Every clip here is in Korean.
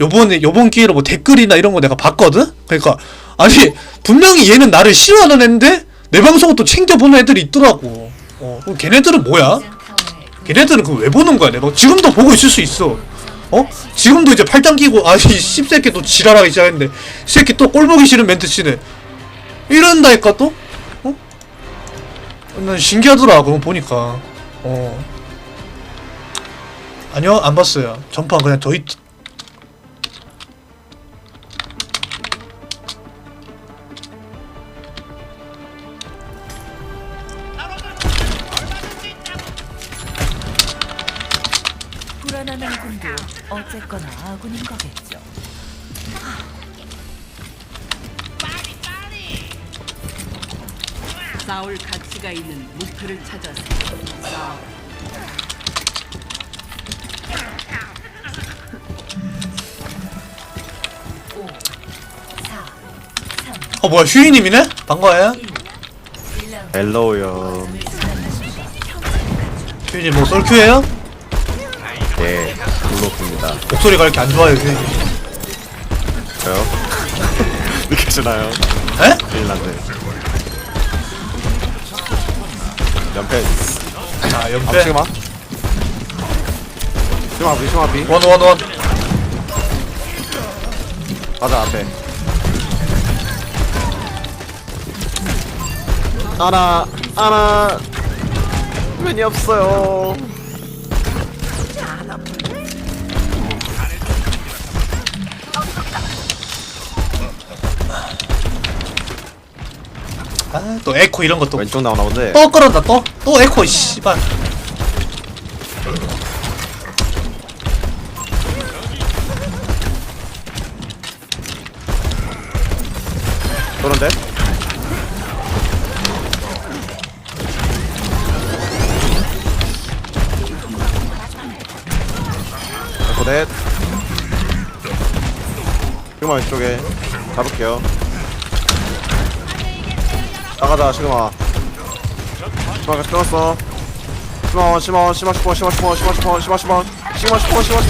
요번에 요번 기회로 뭐 댓글이나 이런 거 내가 봤거든. 그러니까 아니 분명히 얘는 나를 싫어하는 애인데 내 방송을 또 챙겨 보는 애들이 있더라고. 어, 그럼 걔네들은 뭐야? 걔네들은 그거 왜 보는 거야? 내가 지금도 보고 있을 수 있어. 어? 지금도 이제 팔짱 끼고 아이 씹새끼 또 지랄하기 시작했는데 이 새끼 또 꼴보기 싫은 멘트 치네. 이런다니까 또? 어? 난 신기하더라 그거 보니까. 어. 아니요 안 봤어요. 전판 그냥 저희 불안한 군도 어쨌거나 아군인 거겠죠. 싸울 가치가 있는 목표를 찾아서 싸워. 어 뭐야 휴이님이네? 반가워요. 헬로우요. 휴이님 뭐 썰큐예요? 예, 블로크입니다. 목소리가 이렇게 안 좋아요 휴이님. 저요? 느껴지나요? 에? 핀란드. 연패. 아 아, 연패. 시그마? 시그마 비, 시그마 비. 원원 원. 맞아, 앞에. 하나, 하나. 면이 없어요. 아 또 에코 이런 것도 왼쪽 나오나 본데. 또 끌었다 또? 또 에코 씨발. 그런데? 고댓 시그마 왼쪽에 잡을게요 나가자 시그마 시그마 끊었어 시그마 시그마 시그마 시그마 시그마 시그마 시그마 시그마 시그마 시그마 시그마 시그마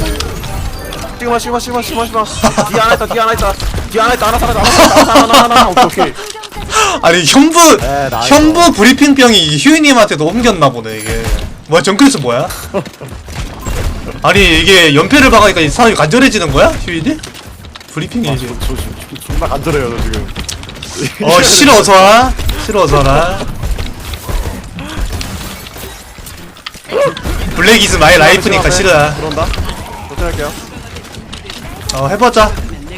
시그마 시그마 시그마 시그마 시그마 뒤에 하나 있다 뒤에 하나 있다 뒤에 하나 있다 하나 살아있다 하나 하나 하나 하나 오케이 오케이 아니 현부 에, 나 현부 이거. 브리핑병이 휴이님한테도 옮겼나 보네 이게. 뭐야 정글에서 뭐야? 아니 이게 연패를 박으니까 이 사람이 간절해지는 거야 휴이님? 브리핑이 이제. 저, 저, 저, 존나 간절해요 저 지금 어 싫어서라 싫어서라. 블랙 이즈 마이 라이프니까 싫어. 들어온다 도전할게요 어 해보자.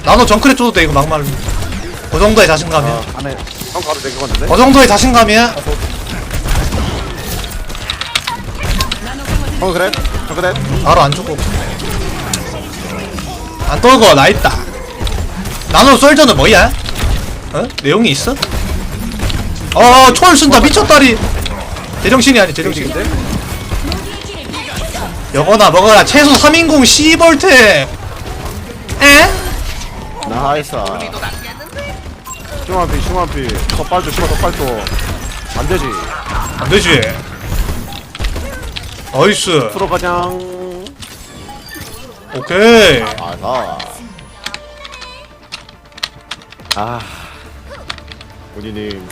나노 정크레 줘도 돼 이거 막말. 그 정도의 자신감이야. 아 안에 형 가도 될것 같은데? 그 정도의 자신감이야. 형 그래? 저 그래? 바로 안 죽고. 안 떨고 나 있다. 나노 썰전은 뭐야? 어? 내용이 있어? 어, 초월 쓴다 미쳤다리. 제정신이 아니 제정신인데? 여거나 먹어라 최소 3인공 12V. 에? 나이스 시마피 시마피 더 빨줘 시마 더 빨줘 안되지 안 되지. 나이스. 프로 가장 오케이. 아나 아 우리님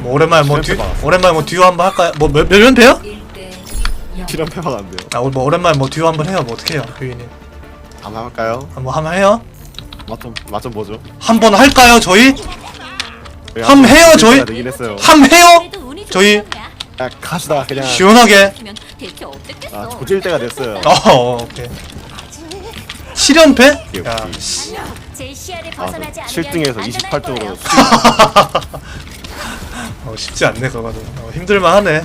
뭐 오랜만에 뭐 받았어. 오랜만에 뭐 듀오 한번 할까요? 뭐몇 몇 연패요? 기란 패만 안 돼요 아, 우리 뭐 오랜만에 뭐 듀오 한번 해요. 뭐 어떻게 해요, 교인님? 한번 할까요? 뭐 한번 해요? 맛좀 맛좀 보죠 한번 할까요, 저희? 함 해요, 저희? 되긴 했어요 함 해요? 저희 야 가시다 그냥 시원하게. 아 조질 때가 됐어요 어, 오케이. 7연패? 오케이, 야. 씨. 제 시야를 아 벗어나지 않으면 7등에서 안전할 28등으로 거예요. 어, 쉽지 않네, 그거는. 어, 힘들만 하네.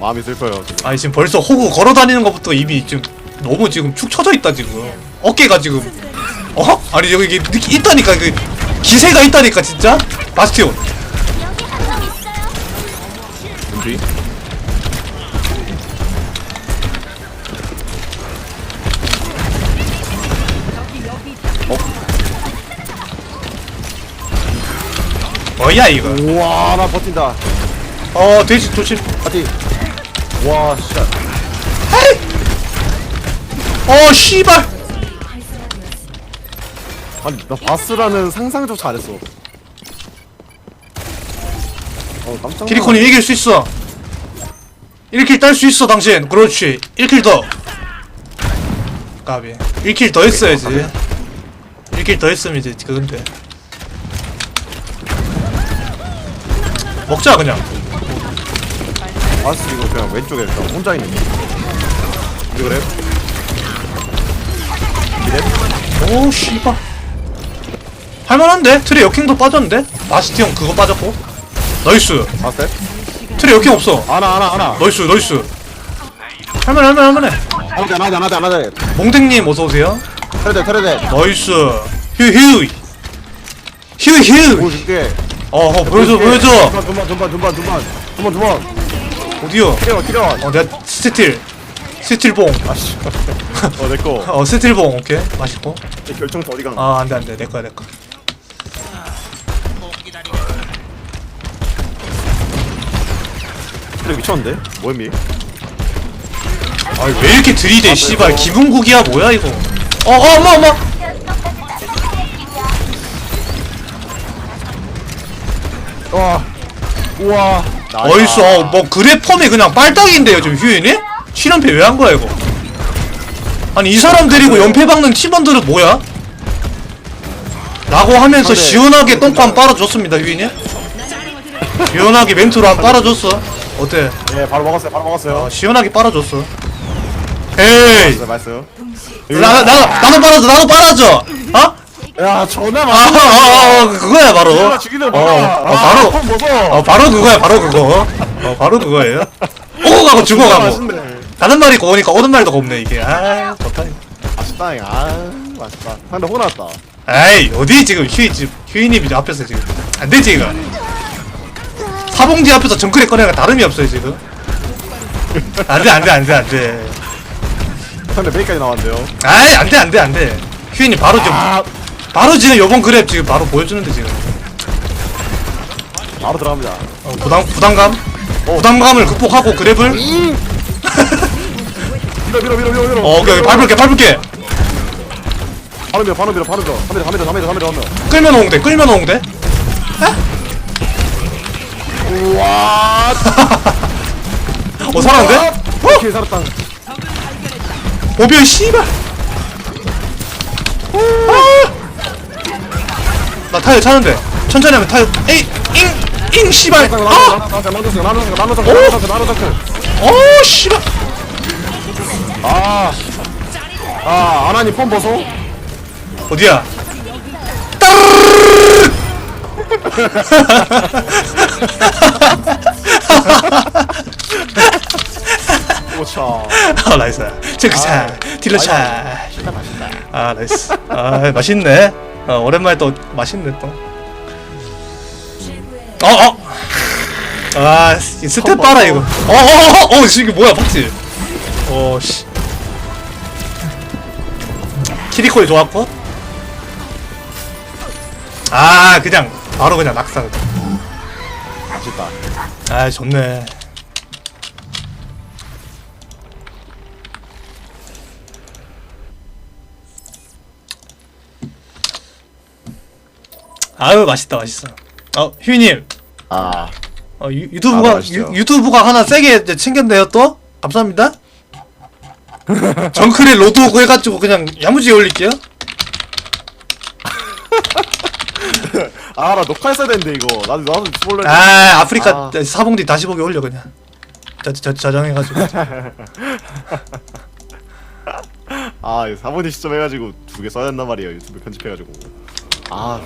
마음이 슬퍼요 지금 아니, 지금 벌써 호구 걸어 다니는 것부터 이미 지금 너무 지금 축 처져 있다, 지금. 어깨가 지금. 어? 아니, 여기 이게 느끼 있다니까, 그 기세가 있다니까, 진짜? 바스티온. 여기 한명 있어요. 뭐야, 이거. 우와 나 버틴다. 어, 돼지 조심. 파티 와 진짜. 어, 씨발. 아니 나 바스라는 상상조차 안 했어. 어 깜짝. 키리코니 이길 수 있어. 1킬 딸 수 있어 당신. 그렇지. 1킬 더. 까비. 1킬 더 했어야지 1킬 더 했으면 이제 그건데 먹자 그냥. 바스 이거 그냥 왼쪽에 일단 혼자 있는 왜 그래? 오 씨발. 할만한데? 트레 역행도 빠졌는데? 마스티 형 그거 빠졌고. 나이스. 바스? 트레 역행 없어. 하나 하나 하나. 나이스 나이스. 할만해 할만해 할만해. 하나 하나 하나 하나 몽탱님 어서오세요. 테레데 테레데 나이스 휴휴. 휴휴. 보여줄게. 어허 보여줘 보여줘. dun반 dun반 dun반 dun반 dun반 dun반 어디요? 키려 키려. 어 내가 스틸. 스틸봉. 아씨. 어 내꺼 어 스틸봉 오케이. 맛있고. 결정타 어디 가는 아 안돼 안돼. 내 거야 내 거. 그래 미쳤는데? 뭐였미? 아왜 이렇게 들이대 씨발. 기분국이야 뭐야 이거? 어어 엄마 엄 와. 우와. 어이스. 어뭐 그래 펌이 그냥 빨딱인데요 지금 휴인이? 실연패 왜 한 거야 이거? 아니 이 사람 데리고 연패 박는 팀원들은 뭐야? 라고 하면서 시원하게 똥꼬 한 빨아줬습니다 휴인이. 시원하게 멘트로 한 빨아줬어. 어때? 예 바로 먹었어요 바로 먹었어요. 어, 시원하게 빨아줬어. 에이! 맛있어요 맛있어요 나, 나, 나도 빨아줘 나도 빨아줘! 어? 야 전화 아, 맞아 아, 아, 그거야 바로. 전화 죽이려 어, 봐 어, 바로. 폰 먹어. 어 바로 그거야 바로 그거. 어 바로 그거예요. 오고 가고 죽어 가고. 가는 말이 고우니까 오는 말도 곱네 이게. 아 좋다. 맛있다 이거. 아 맛있다. 상대 호났다. 에이 어디 지금 휴이 지금 휴이님이 저 앞에서 지금. 안 되지 이거. 사봉지 앞에서 정크레 꺼내가 다름이 없어요 지금. 안돼 안돼 안돼 안돼. 상대 메이까지 나왔는데요. 아이 안돼 안돼 안돼. 휴이님 바로 지금 바로 지금 요번 그랩 지금 바로 보여주는데 지금. 바로 들어갑니다. 어, 부담 부담감? 부담감을 극복하고 그랩을? 밀어 밀어 밀어 밀어 밀어. 어 오케이 밟을게 밟을게. 바로 밀어 바로 밀어 바로 밀어. 3m 3m 3m 3m 3m 끌면 오는데 끌면 오는데? 우와. 어 살았는데? 오케이 살았다. 오비언 씨발. 아! 나 타이어 차는데 천천히 하면 타이어 에이 잉잉 씨발 아! 오 씨발 아, 아, 아나님 폰 보소? 어디야 오차. 아 나이스 체크차 딜러차 아 나이스 아 맛있네 어 오랜만에 또 맛있네 또. 어 어! 아이 스텝 봐라 이거. 어어 어 어 어, 이게 뭐야 박지 어 씨. 키리콜이 좋았고. 아 그냥 바로 그냥 낙사. 맛있다. 아 좋네 아유 맛있다 맛있어 어 휴이님 아, 어, 유, 유튜브가 아, 맛있죠. 유, 유튜브가 하나 세게 이제 챙겼네요 또 감사합니다 로드 오고 해가지고 그냥 야무지게 올릴게요 아, 나 녹화했어야 되는데, 이거. 나도, 나도 몰래. 아 아프리카 아. 사봉디 다시 보기 올려 그냥 저, 저, 저장해가지고 아, 이거 4분의 시점 해가지고 두 개 써야 된단 말이에요. 유튜브 편집해가지고. 아,